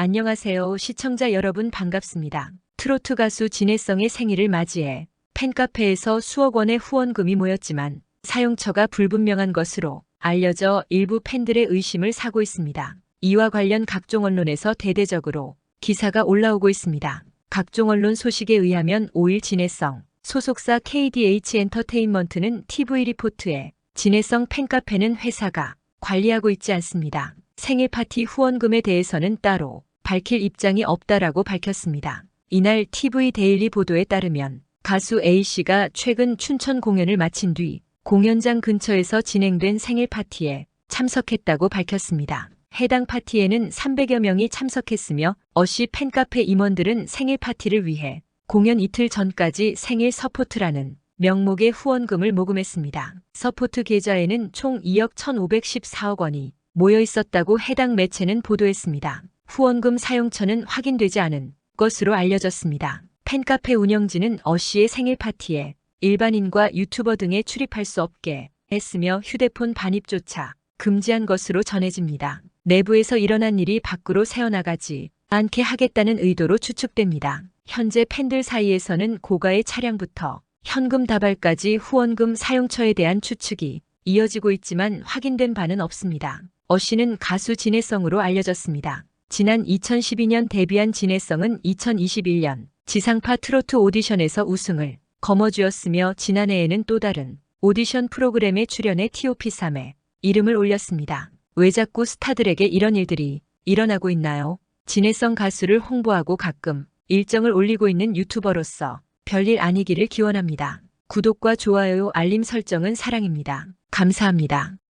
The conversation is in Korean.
안녕하세요. 시청자 여러분 반갑습니다. 트로트 가수 진혜성의 생일을 맞이해 팬카페에서 수억 원의 후원금이 모였지만 사용처가 불분명한 것으로 알려져 일부 팬들의 의심을 사고 있습니다. 이와 관련 각종 언론에서 대대적으로 기사가 올라오고 있습니다. 각종 언론 소식에 의하면 5일 진혜성 소속사 KDH 엔터테인먼트는 TV 리포트에 진혜성 팬카페는 회사가 관리하고 있지 않습니다. 생일 파티 후원금에 대해서는 따로 밝힐 입장이 없다라고 밝혔습니다. 이날 TV 데일리 보도에 따르면 가수 A씨가 최근 춘천 공연을 마친 뒤 공연장 근처에서 진행된 생일 파티에 참석했다고 밝혔습니다. 해당 파티에는 300여 명이 참석했으며 어씨 팬카페 임원들은 생일 파티를 위해 공연 이틀 전까지 생일 서포트라는 명목의 후원금을 모금했습니다. 서포트 계좌에는 총 2억 1,514억 원이 모여 있었다고 해당 매체는 보도했습니다. 후원금 사용처는 확인되지 않은 것으로 알려졌습니다. 팬카페 운영진은 어 씨의 생일 파티에 일반인과 유튜버 등에 출입할 수 없게 했으며 휴대폰 반입조차 금지한 것으로 전해집니다. 내부에서 일어난 일이 밖으로 새어나가지 않게 하겠다는 의도로 추측됩니다. 현재 팬들 사이에서는 고가의 차량부터 현금 다발까지 후원금 사용처에 대한 추측이 이어지고 있지만 확인된 바는 없습니다. 어 씨는 가수 진혜성으로 알려졌습니다. 지난 2012년 데뷔한 진혜성은 2021년 지상파 트로트 오디션에서 우승을 거머쥐었으며 지난해에는 또 다른 오디션 프로그램에 출연해 TOP3에 이름을 올렸습니다. 왜 자꾸 스타들에게 이런 일들이 일어나고 있나요? 진혜성 가수를 홍보하고 가끔 일정을 올리고 있는 유튜버로서 별일 아니기를 기원합니다. 구독과 좋아요, 알림 설정은 사랑입니다. 감사합니다.